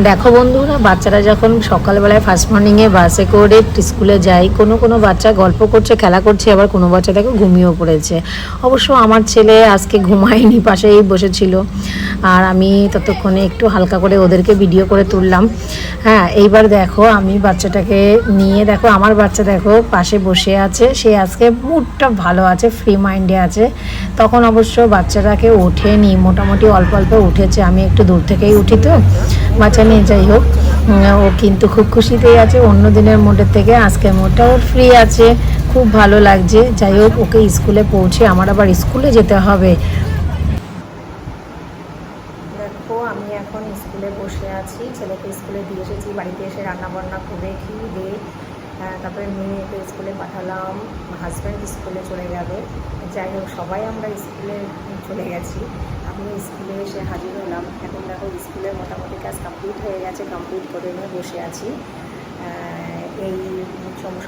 দেখো বন্ধুরা, বাচ্চারা যখন সকালবেলায় ফার্স্ট মর্নিংয়ে বাসে করে স্কুলে যায়, কোনো কোনো বাচ্চা গল্প করছে, খেলা করছে, আবার কোনো বাচ্চা দেখো ঘুমিয়েও পড়েছে। অবশ্য আমার ছেলে আজকে ঘুমায়নি, পাশেই বসেছিল। আর আমি ততক্ষণে একটু হালকা করে ওদেরকে ভিডিও করে তুললাম। হ্যাঁ এইবার দেখো আমি বাচ্চাটাকে নিয়ে, দেখো আমার বাচ্চা দেখো পাশে বসে আছে। সে আজকে মুডটা ভালো আছে ফ্রি মাইন্ডে আছে। তখন অবশ্য বাচ্চাটাকে ওঠেনি মোটামুটি অল্প অল্প উঠেছে। আমি একটু দূর থেকেই উঠি তো। বাচ্চা নিয়ে যাই হোক। ও কিন্তু খুব খুশিতেই আছে। অন্য দিনের মোডের থেকে আজকের মোডটা ওর ফ্রি আছে। খুব ভালো লাগছে। যাই হোক, ওকে স্কুলে পৌঁছে আমার আবার স্কুলে যেতে হবে দেখো আমি এখন স্কুলে বসে আছি। ছেলেকে স্কুলে দিয়ে এসেছি, বাড়িতে এসে রান্নাবান্না করে খেয়ে দিয়ে তারপরে মেয়েকে স্কুলে পাঠালাম। হাজব্যান্ড স্কুলে চলে যাবে। যাই হোক, সবাই আমরা স্কুলে চলে গেছি। আমি স্কুলে এসে হাজির হলাম। এখন দেখো, স্কুলে মোটামুটি কাজ কমপ্লিট হয়ে গেছে কমপ্লিট করে নিয়ে বসে আছি। এই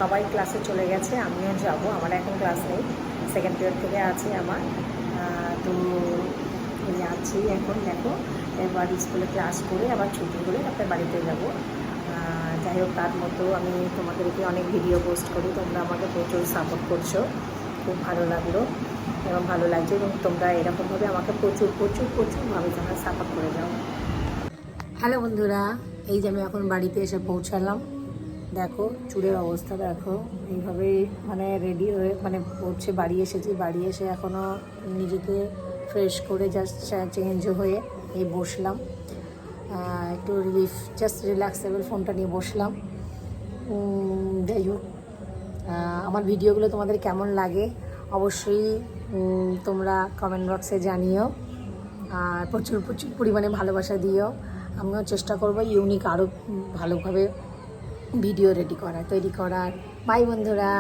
সবাই ক্লাসে চলে গেছে, আমিও যাব, আমার এখন ক্লাস নেই। সেকেন্ড পিরিয়ড থেকে আছে আমার। তো আছি এখন, দেখো। এবার স্কুলে ক্লাস করে আবার ছুটি করে তারপরে বাড়িতে যাব। যাই হোক, তার মতো আমি তোমাদেরকে অনেক ভিডিও পোস্ট করি। তোমরা আমাকে প্রচুর সাপোর্ট করছ। খুব ভালো লাগল এবং ভালো লাগছে এবং তোমরা এরকমভাবে আমাকে প্রচুর প্রচুর প্রচুরভাবে তোমরা সাপোর্ট করে যাও। হ্যালো বন্ধুরা, এই যে আমি এখন বাড়িতে এসে পৌঁছালাম। দেখো, চুলের অবস্থা দেখো। এইভাবে মানে রেডি হয়ে মানে পৌঁছে বাড়ি এসেছি। বাড়ি এসে এখনও নিজেকে ফ্রেশ করে জাস্ট চেঞ্জ হয়ে এই বসলাম। একটু রিলিফ জাস্ট রিল্যাক্সেবল ফোনটা নিয়ে বসলাম। যাই হোক আমার ভিডিওগুলো তোমাদের কেমন লাগে অবশ্যই তোমরা কমেন্ট বক্সে জানিও। আর প্রচুর প্রচুর পরিমাণে ভালোবাসা দিও। আমিও চেষ্টা করব ইউনিক আরও ভালোভাবে ভিডিও রেডি করার তৈরি করার। বাই বন্ধুরা!